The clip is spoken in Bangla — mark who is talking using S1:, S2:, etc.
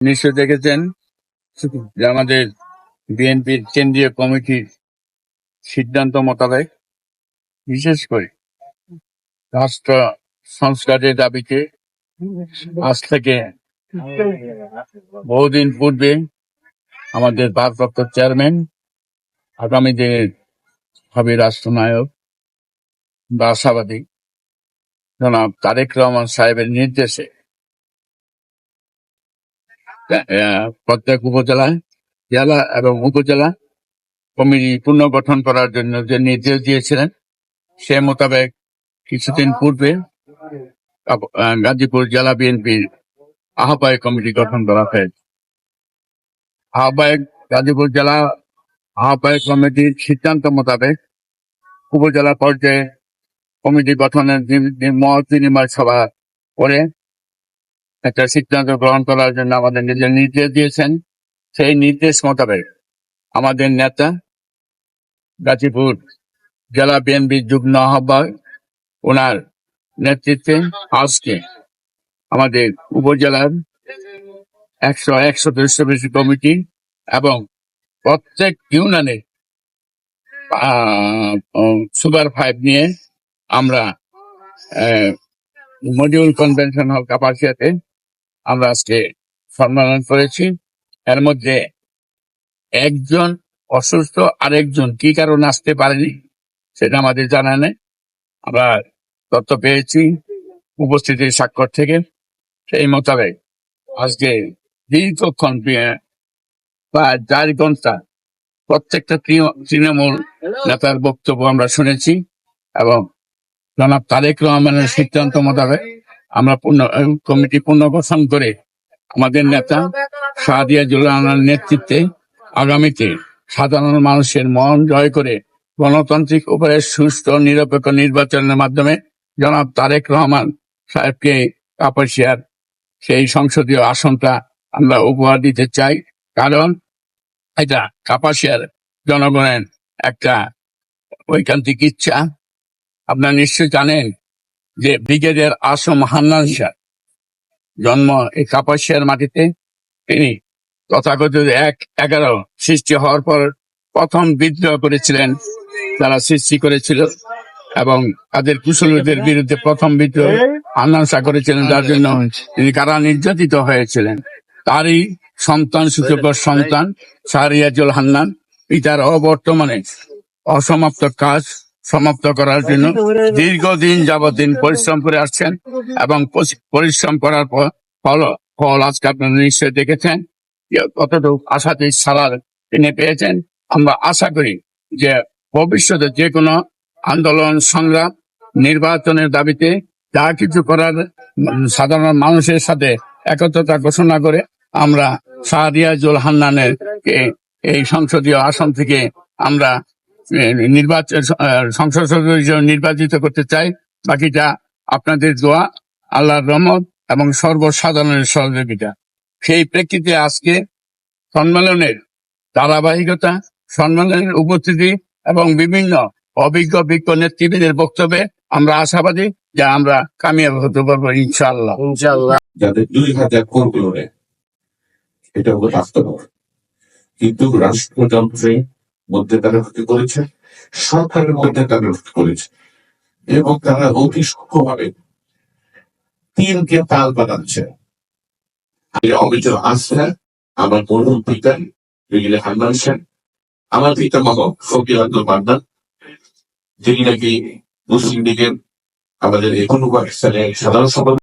S1: নিশ্চয় দেখেছেন যে আমাদের বিএনপির কেন্দ্রীয় কমিটির সিদ্ধান্ত মোতাবেক, বিশেষ করে রাষ্ট্র সংস্কারের দাবিতে আজ থেকে বহুদিন পূর্বে আমাদের ভারপ্রাপ্ত চেয়ারম্যান আগামী দিনের হবে রাষ্ট্রনায়ক বা আশাবাদী জনাব তারেক রহমান সাহেবের নির্দেশে প্রত্যেক উপজেলায়, জেলা এবং উপজেলা কমিটি পুনর্গঠন করার জন্য যে নির্দেশ দিয়েছিলেন, সে মোতাবেক কিছুদিন পূর্বে গাজীপুর জেলা বিএনপির আহ্বায়ক কমিটি গঠন করা হয়েছে। আহ্বায়ক, গাজীপুর জেলা আহ্বায়ক কমিটির সিদ্ধান্ত মোতাবেক উপজেলা পর্যায়ে কমিটি গঠনের মত বিনিময় সভা করে একটা সিদ্ধান্ত গ্রহণ করার জন্য আমাদের নিজের নির্দেশ দিয়েছেন। সেই নির্দেশ মোতাবেক আমাদের নেতা গাজীপুর জেলা বিএনপির যুগ্ম আহ্বায়ক, ওনার নেতৃত্বে আজকে আমাদের উপজেলার একশো এক সদস্য বেশি কমিটি এবং প্রত্যেক ইউনিয়নে সুপার ফাইভ নিয়ে আমরা মডিউল কনভেনশন হল কাপাসিয়াতে আমরা আজকে সম্মেলন করেছি। এর মধ্যে একজন অসুস্থ আরেকজন কি কারণে আসতে পারেনি সেটা আমাদের জানা নেই। আমরা তথ্য পেয়েছি উপস্থিতির স্বাক্ষর থেকে। সেই মোতাবেক আজকে দীর্ঘক্ষণ প্রায় চার ঘণ্টা প্রত্যেকটা তৃণ- তৃণমূল নেতার বক্তব্য আমরা শুনেছি এবং জনাব তারেক রহমানের সিদ্ধান্ত মোতাবেক আমরা পূর্ণ কমিটি পুনর্গঠন করে আমাদের নেতা সাদিয়া জুলানার নেতৃত্বে আগামীতে সাধারণ মানুষের মন জয় করে গণতান্ত্রিক উপরে সুস্থ নিরপেক্ষ নির্বাচনের মাধ্যমে জনাব তারেক রহমান সাহেবকে কাপাসিয়ার সেই সংসদীয় আসনটা আমরা উপহার দিতে চাই। কারণ এটা কাপাসিয়ার জনগণের একটা ঐকান্তিক ইচ্ছা। আপনারা নিশ্চয় জানেন যে ব্রিগেডিয়ার আসম হান্নান শাহ জন্ম এই কাপাসিয়ার মাটিতে, তিনি তথাকথিত এক এগারো সৃষ্টি হওয়ার পর প্রথম বিদ্রোহ করেছিলেন, তারা সৃষ্টি করেছিল এবং তাদের কুশলীদের বিরুদ্ধে প্রথম বিদ্রোহ শাহ করেছিলেন, যার জন্য তিনি কারা নির্যাতিত হয়েছিলেন। তারই সন্তান, সুযোগ্য সন্তান, শাহরিয়াজুল হান্নান, পিতার অবর্তমানে অসমাপ্ত কাজ সমাপ্ত করার জন্য দীর্ঘদিন দিন পরিশ্রম করে আসছেন এবং পরিশ্রম করার পর ফল ফল আজকে আপনারা নিশ্চয়ই দেখেছেন। কতটুকু আশাতে সালার তিনি পেয়েছেন। আমরা আশা করি যে ভবিষ্যতে যে কোনো আন্দোলন, সংগ্রাম, নির্বাচনের দাবিতে যা কিছু করার সাধারণ মানুষের সাথে একত্রতা ঘোষণা করে আমরা শাহরিয়াজুল হান্নানের এই সংসদীয় আসন থেকে আমরা নির্বাচন সংসদ সদস্য হিসেবে নির্বাচিত করতে চাই বাকিটা আপনাদের দোয়া আল্লাহর রহমত এবং সর্বসাধারণের সহযোগিতা। সেই প্রেক্ষিতে আজকে সম্মেলনের ধারাবাহিকতা সম্মেলনের উপস্থিতি এবং বিভিন্ন অভিজ্ঞ বিজ্ঞ নেতৃবৃন্দের বক্তব্যে আমরা আশাবাদী যে আমরা কামিয়াব হতে পারব ইনশাআল্লাহ।
S2: যাদের দুই হাজার করগুলো এটা হলো বাস্তব কিন্তু রাষ্ট্রযন্ত্রের মধ্যে তারা ক্ষতি করেছে, সরকারের মধ্যে তারা ক্ষতি করেছে। এবং তারা অতি সূক্ষ্মভাবে তিনকে তাল বানাচ্ছে অভিযোগ আসছে আমার মরুম পিতা রিগিলে হান্নান সেন আমার পিতা মহ ফকির আব্দুল মান্নান, যিনি নাকি মুসলিম লীগের আমাদের একুন সাধারণ সভা